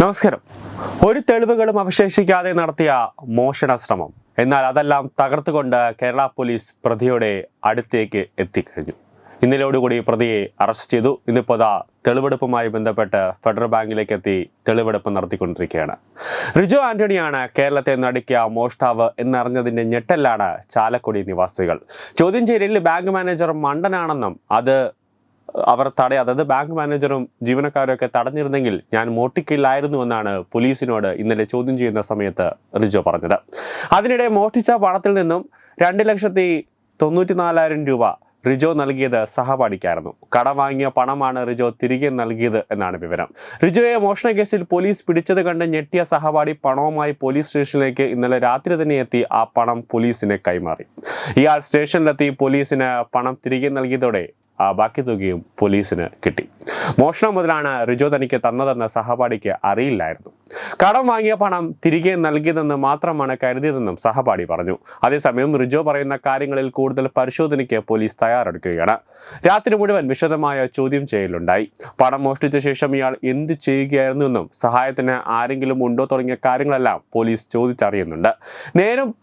നമസ്കാരം. ഒരു തെളിവുകളും അവശേഷിക്കാതെ നടത്തിയ മോഷണ ശ്രമം എന്നാൽ അതെല്ലാം തകർത്തുകൊണ്ട് കേരള പോലീസ് പ്രതിയുടെ അടുത്തേക്ക് എത്തിക്കഴിഞ്ഞു. ഇന്നലോടുകൂടി പ്രതിയെ അറസ്റ്റ് ചെയ്തു. ഇന്നിപ്പോൾ അതാ തെളിവെടുപ്പുമായി ബന്ധപ്പെട്ട് ഫെഡറൽ ബാങ്കിലേക്ക് എത്തി തെളിവെടുപ്പ് നടത്തിക്കൊണ്ടിരിക്കുകയാണ്. റിജു ആന്റണിയാണ് കേരളത്തെ നടുക്കിയ മോഷ്ടാവ് എന്നറിഞ്ഞതിന്റെ ഞെട്ടലാണ് ചാലക്കുടി നിവാസികൾ. ചോദ്യം ചെയ്യലിൽ ബാങ്ക് മാനേജർ മണ്ടനാണെന്നും അത് അവർ തടയ അതായത് ബാങ്ക് മാനേജറും ജീവനക്കാരും ഒക്കെ തടഞ്ഞിരുന്നെങ്കിൽ ഞാൻ മോട്ടിക്കില്ലായിരുന്നു എന്നാണ് പോലീസിനോട് ഇന്നലെ ചോദ്യം ചെയ്യുന്ന സമയത്ത് റിജോ പറഞ്ഞത്. അതിനിടെ മോഷ്ടിച്ച പണത്തിൽ നിന്നും രണ്ട് ലക്ഷത്തി തൊണ്ണൂറ്റി നാലായിരം രൂപ റിജോ നൽകിയത് സഹപാഠിക്കായിരുന്നു. കടം വാങ്ങിയ പണമാണ് റിജോ തിരികെ നൽകിയത് എന്നാണ് വിവരം. റിജോയെ മോഷണ കേസിൽ പോലീസ് പിടിച്ചത് കണ്ട് ഞെട്ടിയ സഹപാഠി പണവുമായി പോലീസ് സ്റ്റേഷനിലേക്ക് ഇന്നലെ രാത്രി തന്നെ എത്തി ആ പണം പോലീസിന് കൈമാറി. ഇയാൾ സ്റ്റേഷനിലെത്തി പോലീസിന് പണം തിരികെ നൽകിയതോടെ ബാക്കി തുകയും പോലീസിന് കിട്ടി. മോഷണം മുതലാണ് റിജോ തനിക്ക് തന്നതെന്ന് സഹപാഠിക്ക് അറിയില്ലായിരുന്നു. കടം വാങ്ങിയ പണം തിരികെ നൽകിയതെന്ന് മാത്രമാണ് കരുതിയതെന്നും സഹപാഠി പറഞ്ഞു. അതേസമയം റിജോ പറയുന്ന കാര്യങ്ങളിൽ കൂടുതൽ പരിശോധനയ്ക്ക് പോലീസ് തയ്യാറെടുക്കുകയാണ്. രാത്രി മുഴുവൻ വിശദമായ ചോദ്യം ചെയ്യലുണ്ടായി. പണം മോഷ്ടിച്ച ശേഷം ഇയാൾ എന്ത് ചെയ്യുകയായിരുന്നുവെന്നും സഹായത്തിന് ആരെങ്കിലും ഉണ്ടോ തുടങ്ങിയ കാര്യങ്ങളെല്ലാം പോലീസ് ചോദിച്ചറിയുന്നുണ്ട്. നേരം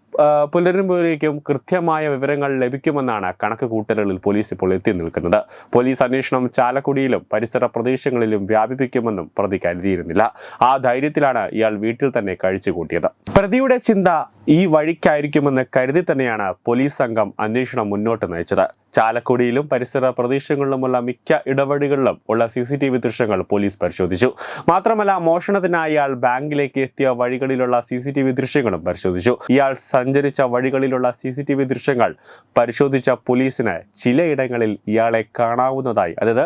പുലരുമ്പോഴേക്കും കൃത്യമായ വിവരങ്ങൾ ലഭിക്കുമെന്നാണ് കണക്ക് കൂട്ടലുകളിൽ പോലീസ് ഇപ്പോൾ എത്തി നിൽക്കുന്നത്. പോലീസ് അന്വേഷണം ചാലക്കുടിയിലും പരിസര പ്രദേശങ്ങളിലും വ്യാപിപ്പിക്കുമെന്നും പ്രതി കരുതിയിരുന്നില്ല. ആ ധൈര്യത്തിലാണ് ഇയാൾ വീട്ടിൽ തന്നെ കഴിച്ചുകൂട്ടിയത്. പ്രതിയുടെ ചിന്ത ഈ വഴിക്കായിരിക്കുമെന്ന് കരുതി തന്നെയാണ് പോലീസ് സംഘം അന്വേഷണം മുന്നോട്ട് നയിച്ചത്. ചാലക്കുടിയിലും പരിസര പ്രദേശങ്ങളിലുമുള്ള മിക്ക ഇടവഴികളിലും ഉള്ള സി സി ടി വി ദൃശ്യങ്ങൾ പോലീസ് പരിശോധിച്ചു. മാത്രമല്ല മോഷണത്തിനായി ഇയാൾ ബാങ്കിലേക്ക് എത്തിയ വഴികളിലുള്ള സി സി ടി വി ദൃശ്യങ്ങളും പരിശോധിച്ചു. ഇയാൾ സഞ്ചരിച്ച വഴികളിലുള്ള സി സി ടി വി ദൃശ്യങ്ങൾ പരിശോധിച്ച പോലീസിന് ചിലയിടങ്ങളിൽ ഇയാളെ കാണാവുന്നതായി അതായത്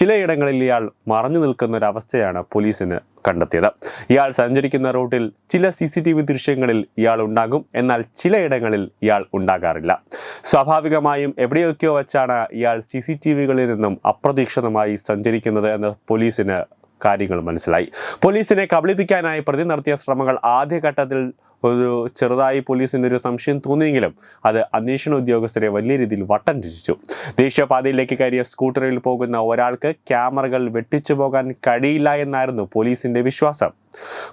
ചിലയിടങ്ങളിൽ ഇയാൾ മറഞ്ഞു നിൽക്കുന്ന ഒരു അവസ്ഥയാണ് പോലീസിന് കണ്ടെത്തിയത്. ഇയാൾ സഞ്ചരിക്കുന്ന റൂട്ടിൽ ചില സി സി ടി വി ദൃശ്യങ്ങളിൽ ഇയാൾ ഉണ്ടാകും. എന്നാൽ ചിലയിടങ്ങളിൽ ഇയാൾ ഉണ്ടാകാറില്ല. സ്വാഭാവികമായും എവിടെയൊക്കെയോ വച്ചാണ് ഇയാൾ സി സി ടി വികളിൽ നിന്നും അപ്രതീക്ഷിതമായി സഞ്ചരിക്കുന്നത് എന്ന് പോലീസിന് കാര്യങ്ങൾ മനസ്സിലായി. പോലീസിനെ കബളിപ്പിക്കാനായി പ്രതി നടത്തിയ ശ്രമങ്ങൾ ആദ്യഘട്ടത്തിൽ ഒരു ചെറുതായി പോലീസിന് ഒരു സംശയം തോന്നിയെങ്കിലും അത് അന്വേഷണ ഉദ്യോഗസ്ഥരെ വലിയ രീതിയിൽ വട്ടം രചിച്ചു ദേശീയപാതയിലേക്ക് കയറിയ സ്കൂട്ടറിൽ പോകുന്ന ഒരാൾക്ക് ക്യാമറകൾ വെട്ടിച്ചു പോകാൻ കഴിയില്ല എന്നായിരുന്നു പോലീസിന്റെ വിശ്വാസം.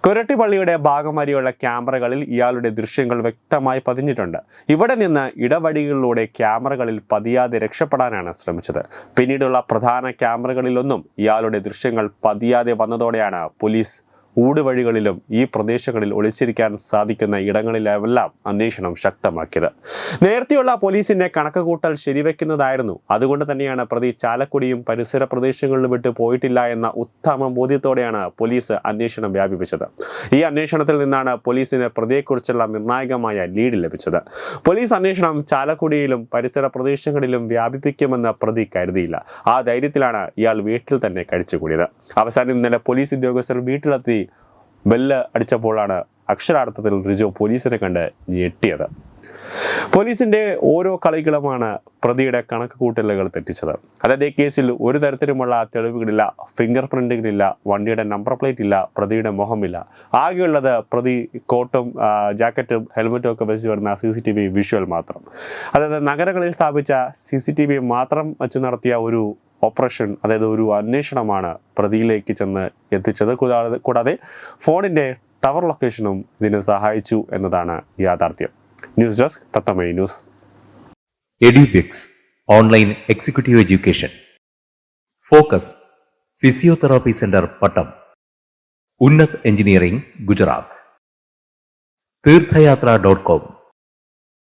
കുരട്ടിപ്പള്ളിയുടെ ഭാഗം വരെയുള്ള ക്യാമറകളിൽ ഇയാളുടെ ദൃശ്യങ്ങൾ വ്യക്തമായി പതിഞ്ഞിട്ടുണ്ട്. ഇവിടെ നിന്ന് ഇടവഴികളിലൂടെ ക്യാമറകളിൽ പതിയാതെ രക്ഷപ്പെടാനാണ് ശ്രമിച്ചത്. പിന്നീടുള്ള പ്രധാന ക്യാമറകളിലൊന്നും ഇയാളുടെ ദൃശ്യങ്ങൾ പതിയാതെ വന്നതോടെയാണ് പോലീസ് ഊടുവഴികളിലും ഈ പ്രദേശങ്ങളിൽ ഒളിച്ചിരിക്കാൻ സാധിക്കുന്ന ഇടങ്ങളിലെല്ലാം അന്വേഷണം ശക്തമാക്കിയത്. നേരത്തെയുള്ള പോലീസിന്റെ കണക്കുകൂട്ടൽ ശരിവെക്കുന്നതായിരുന്നു. അതുകൊണ്ട് തന്നെയാണ് പ്രതി ചാലക്കുടിയും പരിസര പ്രദേശങ്ങളിലും വിട്ട് പോയിട്ടില്ല എന്ന ഉത്തമ ബോധ്യത്തോടെയാണ് പോലീസ് അന്വേഷണം വ്യാപിപ്പിച്ചത്. ഈ അന്വേഷണത്തിൽ നിന്നാണ് പോലീസിന് പ്രതിയെക്കുറിച്ചുള്ള നിർണായകമായ ലീഡ് ലഭിച്ചത്. പോലീസ് അന്വേഷണം ചാലക്കുടിയിലും പരിസര പ്രദേശങ്ങളിലും വ്യാപിപ്പിക്കുമെന്ന് പ്രതി കരുതിയില്ല. ആ ധൈര്യത്തിലാണ് ഇയാൾ വീട്ടിൽ തന്നെ കഴിച്ചുകൂടിയത്. അവസാനം ഇന്നലെ പോലീസ് ഉദ്യോഗസ്ഥർ വീട്ടിലെത്തി ബെല്ല് അടിച്ചപ്പോഴാണ് അക്ഷരാർത്ഥത്തിൽ റിജോ പോലീസിനെ കണ്ട് ഞെട്ടിയത്. പോലീസിന്റെ ഓരോ കളികളുമാണ് പ്രതിയുടെ കണക്ക് കൂട്ടലുകൾ തെറ്റിച്ചത്. അതായത് ഈ കേസിൽ ഒരു തരത്തിലുമുള്ള തെളിവുകളില്ല ഫിംഗർ പ്രിന്റുകളില്ല വണ്ടിയുടെ നമ്പർ പ്ലേറ്റ് ഇല്ല പ്രതിയുടെ മുഖമില്ല. ആകെയുള്ളത് പ്രതി കോട്ടും ജാക്കറ്റും ഹെൽമെറ്റും ഒക്കെ വെച്ച് വരുന്ന C C T V visual മാത്രം. അതായത് നഗരങ്ങളിൽ സ്ഥാപിച്ച സി സി ടി വി മാത്രം വെച്ച് നടത്തിയ ഒരു ഓപ്പറേഷൻ അതായത് ഒരു അന്വേഷണമാണ് പ്രതിയിലേക്ക് ചെന്ന് എത്തിച്ചത്. കൂടാതെ കൂടാതെ ഫോണിന്റെ ടവർ ലൊക്കേഷനും ഇതിന് സഹായിച്ചു എന്നതാണ് യാഥാർത്ഥ്യം. News desk Thathamai news. Edubix online executive education. Focus physiotherapy centre Pattom. Unnat engineering Gujarat. Theerthayathra dot com.